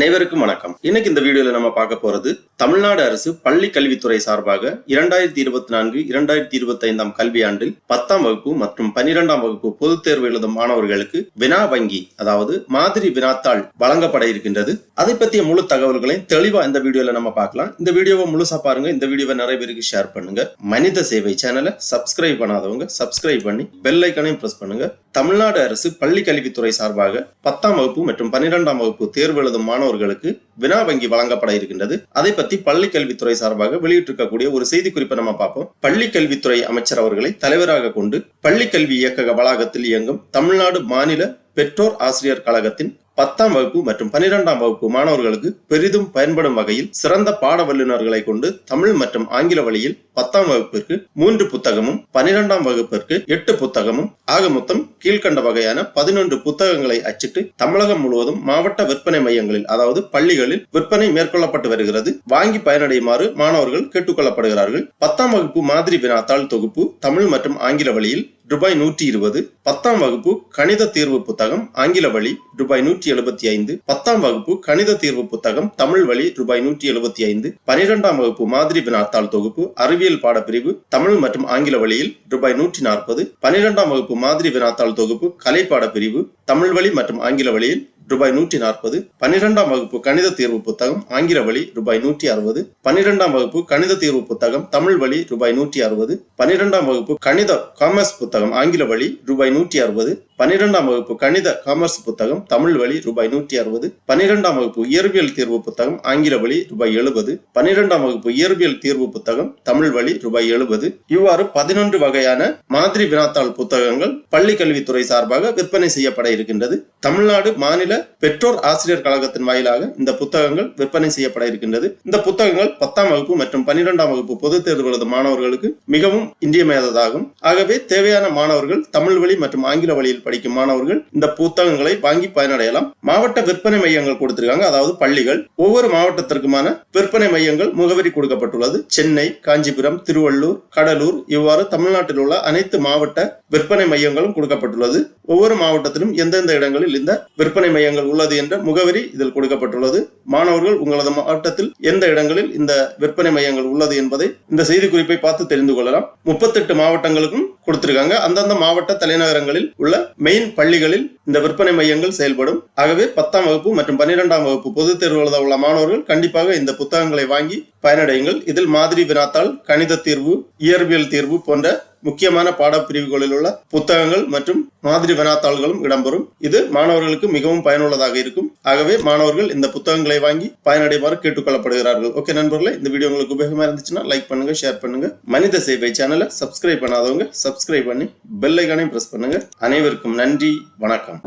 அனைவருக்கும் வணக்கம். இன்னைக்கு இந்த வீடியோல நம்ம பார்க்க போறது தமிழ்நாடு அரசு பள்ளி கல்வித்துறை சார்பாக இரண்டாயிரத்தி இருபத்தி நான்கு இரண்டாயிரத்தி இருபத்தி ஐந்தாம் கல்வியாண்டில் பத்தாம் வகுப்பு மற்றும் பனிரெண்டாம் வகுப்பு பொதுத் தேர்வு எழுதும் மாணவர்களுக்கு வினா வங்கி அதாவது மாதிரி வினாத்தாள் வழங்கப்பட இருக்கின்றது. அதை பற்றிய முழு தகவல்களையும் தெளிவா இந்த வீடியோல நம்ம பார்க்கலாம். இந்த வீடியோவை முழுசா பாருங்க. இந்த வீடியோவை நிறைய பேருக்கு ஷேர் பண்ணுங்க. மனித சேவை சேனலை சப்ஸ்கிரைப் பண்ணாதவங்க சப்ஸ்கிரைப் பண்ணி பெல் ஐக்கனையும் பிரஸ் பண்ணுங்க. தமிழ்நாடு அரசு பள்ளி கல்வித்துறை சார்பாக பத்தாம் வகுப்பு மற்றும் பன்னிரெண்டாம் வகுப்பு தேர்வு எழுதும் மாணவர்களுக்கு வினா வங்கி வழங்கப்பட இருக்கின்றது. அதை பத்தி பள்ளி கல்வித்துறை சார்பாக வெளியிட்டிருக்கக்கூடிய ஒரு செய்தி குறிப்பை நம்ம பார்ப்போம். பள்ளி கல்வித்துறை அமைச்சர் அவர்களை தலைவராக கொண்டு பள்ளி கல்வி இயக்கக வளாகத்தில் இயங்கும் தமிழ்நாடு மாநில பெற்றோர் ஆசிரியர் கழகத்தின் பத்தாம் வகுப்பு மற்றும் பன்னிரெண்டாம் வகுப்பு மாணவர்களுக்கு பெரிதும் பயன்படும் வகையில் சிறந்த பாட வல்லுநர்களை கொண்டு தமிழ் மற்றும் ஆங்கில வழியில் பத்தாம் வகுப்பிற்கு மூன்று புத்தகமும் பனிரெண்டாம் வகுப்பிற்கு எட்டு புத்தகமும் ஆக மொத்தம் கீழ்கண்ட வகையான பதினொன்று புத்தகங்களை அச்சிட்டு தமிழகம் முழுவதும் மாவட்ட விற்பனை மையங்களில் அதாவது பள்ளிகளில் விற்பனை மேற்கொள்ளப்பட்டு வருகிறது. வாங்கி பயனடையுமாறு மாணவர்கள் கேட்டுக்கொள்ளப்படுகிறார்கள். பத்தாம் வகுப்பு மாதிரி வினாத்தாள் தொகுப்பு தமிழ் மற்றும் ஆங்கில வழியில் ரூபாய் நூற்றி இருபது. பத்தாம் வகுப்பு கணித தீர்வு புத்தகம் ஆங்கில வழி ரூபாய் நூற்றி எழுபத்தி ஐந்து. பத்தாம் வகுப்பு கணித தீர்வு புத்தகம் தமிழ் வழி ரூபாய் நூற்றி எழுபத்தி ஐந்து. பனிரெண்டாம் வகுப்பு மாதிரி வினாத்தாள் தொகுப்பு அறிவியல் பாடப்பிரிவு தமிழ் மற்றும் ஆங்கில வழியில் ரூபாய் நூற்றி நாற்பது. பனிரெண்டாம் வகுப்பு மாதிரி வினாத்தாள் தொகுப்பு கலை பாடப்பிரிவு தமிழ் வழி மற்றும் ஆங்கில வழியில் ரூபாய் நூற்றி நாற்பது. பன்னிரெண்டாம் வகுப்பு கணித தீர்வு புத்தகம் ஆங்கில வழி ரூபாய் நூற்றி அறுபது. பன்னிரெண்டாம் வகுப்பு கணித தீர்வு புத்தகம் தமிழ் வழி ரூபாய் நூற்றி அறுபது. பன்னிரெண்டாம் வகுப்பு கணித காமர்ஸ் புத்தகம் ஆங்கில வழி ரூபாய் நூற்றி அறுபது. பன்னிரெண்டாம் வகுப்பு கணித காமர்ஸ் புத்தகம் தமிழ் வழி ரூபாய் நூற்றி அறுபது. பன்னிரெண்டாம் வகுப்பு இயற்பியல் தீர்வு புத்தகம் ஆங்கில வழி ரூபாய் எழுபது. பன்னிரெண்டாம் வகுப்பு இயற்பியல் தீர்வு புத்தகம் தமிழ் வழி ரூபாய் எழுபது. இவ்வாறு பதினொன்று வகையான மாதிரி வினாத்தாள் புத்தகங்கள் பள்ளி கல்வித்துறை சார்பாக விற்பனை செய்யப்பட இருக்கின்றது. தமிழ்நாடு மாநில பெற்றோர் ஆசிரியர் கழகத்தின் வாயிலாக இந்த புத்தகங்கள் விற்பனை செய்யப்பட இருக்கின்றது. இந்த புத்தகங்கள் பத்தாம் வகுப்பு மற்றும் பன்னிரெண்டாம் வகுப்பு பொதுத் தேர்வு மாணவர்களுக்கு மிகவும் இன்றியமையாததாகும். ஆகவே தேவையான மாணவர்கள் தமிழ் வழி மற்றும் ஆங்கில வழியில் படிக்கும் மாணவர்கள் இந்த புத்தகங்களை வாங்கி பயனடையலாம். மாவட்ட விற்பனை மையங்கள் கொடுத்திருக்காங்க. அதாவது பள்ளிகள். ஒவ்வொரு மாவட்டத்திற்குமான விற்பனை மையங்கள் முகவரி கொடுக்கப்பட்டுள்ளது. சென்னை காஞ்சிபுரம் திருவள்ளூர் கடலூர் இவ்வாறு தமிழ்நாட்டில் உள்ள அனைத்து மாவட்ட விற்பனை மையங்களும் கொடுக்கப்பட்டுள்ளது. ஒவ்வொரு மாவட்டத்திலும் எந்தெந்த இடங்களில் இந்த விற்பனை மையங்கள் உள்ளது என்ற முகவரி இதில் கொடுக்கப்பட்டுள்ளது. மாணவர்கள் உங்களது மாவட்டத்தில் எந்த இடங்களில் இந்த விற்பனை மையங்கள் உள்ளது என்பதை இந்த செய்தி குறிப்பை பார்த்து தெரிந்து கொள்ளலாம். முப்பத்தெட்டு மாவட்டங்களுக்கும் கொடுத்திருக்காங்க. அந்தந்த மாவட்ட தலைநகரங்களில் உள்ள மெயின் பள்ளிகளில் இந்த விற்பனை மையங்கள் செயல்படும். ஆகவே பத்தாம் வகுப்பு மற்றும் பன்னிரெண்டாம் வகுப்பு பொதுத் தேர்வு எழுத உள்ள மாணவர்கள் கண்டிப்பாக இந்த புத்தகங்களை வாங்கி பயனடையுங்கள். இதில் மாதிரி வினாத்தாள் கணித தீர்வு இயற்பியல் தீர்வு போன்ற முக்கியமான பாடப்பிரிவுகளில் உள்ள புத்தகங்கள் மற்றும் மாதிரி வினாத்தாள்களும் இடம்பெறும். இது மாணவர்களுக்கு மிகவும் பயனுள்ளதாக இருக்கும். ஆகவே மாணவர்கள் இந்த புத்தகங்களை வாங்கி பயனடைமாறு கேட்டுக்கொள்ளப்படுகிறார்கள். ஓகே நண்பர்களே இந்த வீடியோ உங்களுக்கு உபயோகமா இருந்துச்சுன்னா லைக் பண்ணுங்க ஷேர் பண்ணுங்க. மனித சேவை சேனலை சப்ஸ்கிரைப் பண்ணாதவங்க சப்ஸ்கிரைப் பண்ணி பெல் ஐக்கானையும் பிரஸ் பண்ணுங்க. அனைவருக்கும் நன்றி வணக்கம்.